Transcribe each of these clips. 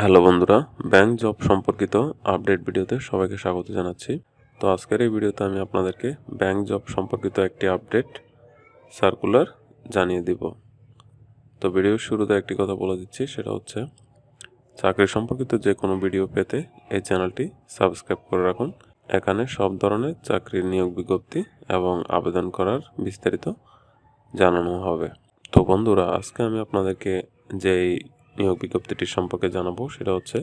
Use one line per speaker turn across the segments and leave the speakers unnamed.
Hello বন্ধুরা, bank job সম্পর্কিত update ভিডিওতে সবাইকে স্বাগত জানাচ্ছি। তো আজকের এই ভিডিওতে আমি আপনাদেরকে ব্যাংক জব সম্পর্কিত একটি আপডেট সার্কুলার জানিয়ে দিব। তো ভিডিওর শুরুতে একটি কথা বলে দিচ্ছি, সেটা হচ্ছে, চাকরি সম্পর্কিত যে কোনো ভিডিও পেতে এই চ্যানেলটি সাবস্ক্রাইব করে রাখুন। এখানে সব ধরনের চাকরির নিয়োগ বিজ্ঞপ্তি এবং আবেদন করার বিস্তারিত জানানো হবে। তো বন্ধুরা, আজকে আমি আপনাদেরকে যেই নিয়োগ বিজ্ঞপ্তিটি সম্পর্কে জানাব সেটা হচ্ছে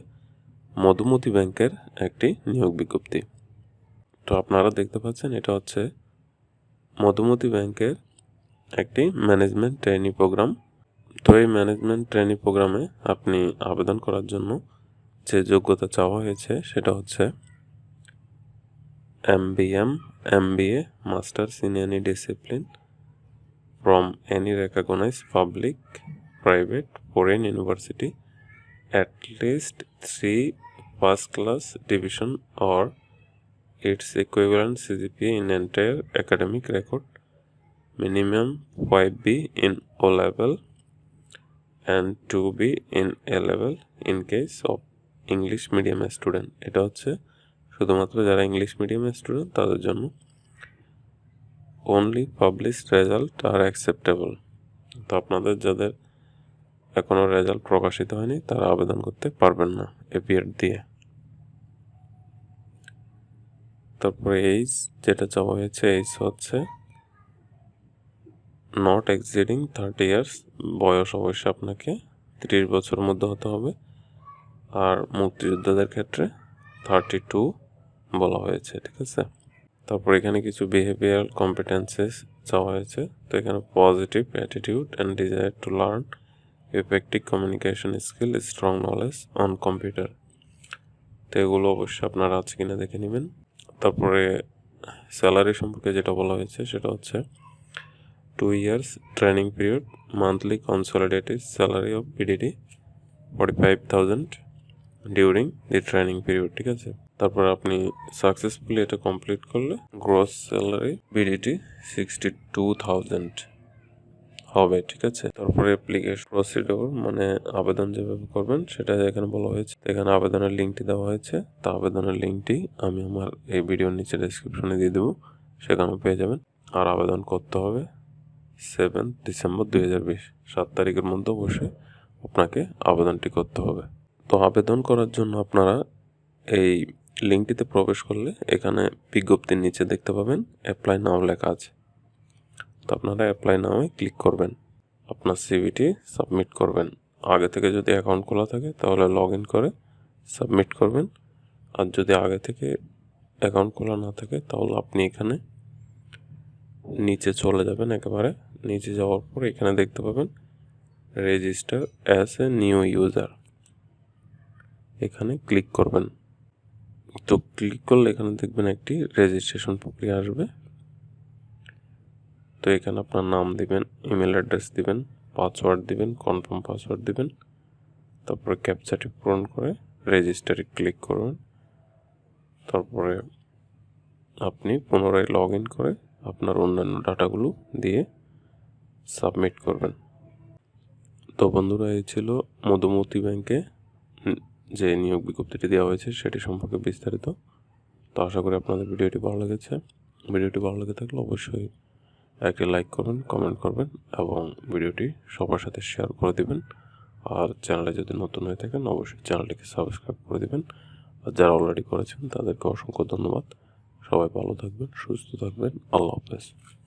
মধুমতি ব্যাংকের একটি নিয়োগ বিজ্ঞপ্তি। তো আপনারা দেখতে পাচ্ছেন এটা হচ্ছে মধুমতি ব্যাংকের একটি ম্যানেজমেন্ট ট্রেনিং প্রোগ্রাম। তো এই ম্যানেজমেন্ট ট্রেনিং প্রোগ্রামে আপনি আবেদন করার জন্য যে যোগ্যতা চাওয়া হয়েছে সেটা হচ্ছে M B M M B A masters in any discipline from any recognized public, private, foreign university at least three first class division or its equivalent CGPA in entire academic record, minimum 5B in O level and 2B in A level in case of English medium student. এটা হচ্ছে শুধুমাত্র যারা English মিডিয়ামের student তাদের জন্য only published result আর acceptable তো আপনাদের যাদের এখনও রেজাল্ট প্রকাশিত হয়নি, তারা আবেদন করতে পারবেন না এপিআর দিয়ে। তারপরে এইজ যেটা চাওয়া হয়েছে এইজ হচ্ছে নট এক্সিডিং থার্টি ইয়ার্স বয়স অবশ্যই আপনাকে তিরিশ বছরের মধ্যে হতে হবে। আর মুক্তিযোদ্ধাদের ক্ষেত্রে থার্টি টু বলা হয়েছে, ঠিক আছে? তারপর এখানে কিছু বিহেভিয়ারাল কম্পিটেন্সেস চাওয়া হয়েছে, তো এখানে positive attitude and desire to learn effective communication skill strong knowledge on computer তো এগুলো অবশ্যই আপনারা আছে কিনা দেখে নেবেন। তারপরে স্যালারি সম্পর্কে যেটা বলা হয়েছে সেটা হচ্ছে two years training period monthly consolidated salary of BDT forty five thousand during the training period ঠিক আছে? তারপর আপনি সাকসেসফুলি এটা কমপ্লিট করলে gross salary BDT sixty two thousand হবে, ঠিক আছে? তারপরে অ্যাপ্লিকেশন প্রসিডিওর মানে আবেদন যেভাবে করবেন, সেটা এখানে বলা হয়েছে। এখানে আবেদনের লিঙ্কটি দেওয়া হয়েছে। তা আবেদনের লিঙ্কটি আমি আমার এই ভিডিওর নিচে ডেসক্রিপশনে দিয়ে দেবো। সেখানেও পেয়ে যাবেন। আর আবেদন করতে হবে সেভেন ডিসেম্বর দুই হাজার বিশ, সাত তারিখের মধ্যে বসে আপনাকে আবেদনটি করতে হবে। তো আবেদন করার জন্য আপনারা এই লিঙ্কটিতে প্রবেশ করলে এখানে বিজ্ঞপ্তির নিচে দেখতে পাবেন অ্যাপ্লাই নাও লেখা আছে। তো আপনারা অ্যাপ্লাই নামে ক্লিক করবেন। আপনার সিভিটি সাবমিট করবেন। আগে থেকে যদি অ্যাকাউন্ট খোলা থাকে, তাহলে লগ ইন করে সাবমিট করবেন। আর যদি আগে থেকে অ্যাকাউন্ট খোলা না থাকে, তাহলে আপনি এখানে নিচে চলে যাবেন একেবারে। নিচে যাওয়ার পর এখানে দেখতে পাবেন register as a new user এখানে ক্লিক করবেন। তো ক্লিক করলে এখানে দেখবেন একটি রেজিস্ট্রেশন প্রক্রিয়া আসবে। তো এখানে আপনার নাম দিবেন ইমেল অ্যাড্রেস দিবেন পাসওয়ার্ড দিবেন কনফার্ম পাসওয়ার্ড দিবেন, তারপরে ক্যাপচারটি পূরণ করে রেজিস্টারে ক্লিক করবেন তারপরে আপনি পুনরায় লগ ইন করে আপনার অন্যান্য ডাটাগুলো দিয়ে সাবমিট করবেন। তো বন্ধুরা, এই ছিল মধুমতি ব্যাংকে যে নিয়োগ বিজ্ঞপ্তিটি দেওয়া হয়েছে সেটি সম্পর্কে বিস্তারিত। তো আশা করি আপনাদের ভিডিওটি ভালো লেগেছে। ভিডিওটি ভালো লেগে থাকলে অবশ্যই একটি লাইক করবেন, কমেন্ট করবেন এবং ভিডিওটি সবার সাথে শেয়ার করে দিবেন। আর চ্যানেলে যদি নতুন হয়ে থাকেন, অবশ্যই চ্যানেলটিকে সাবস্ক্রাইব করে দেবেন। আর যারা অলরেডি করেছেন, তাদেরকে অসংখ্য ধন্যবাদ। সবাই ভালো থাকবেন, সুস্থ থাকবেন। আল্লাহ হাফেজ।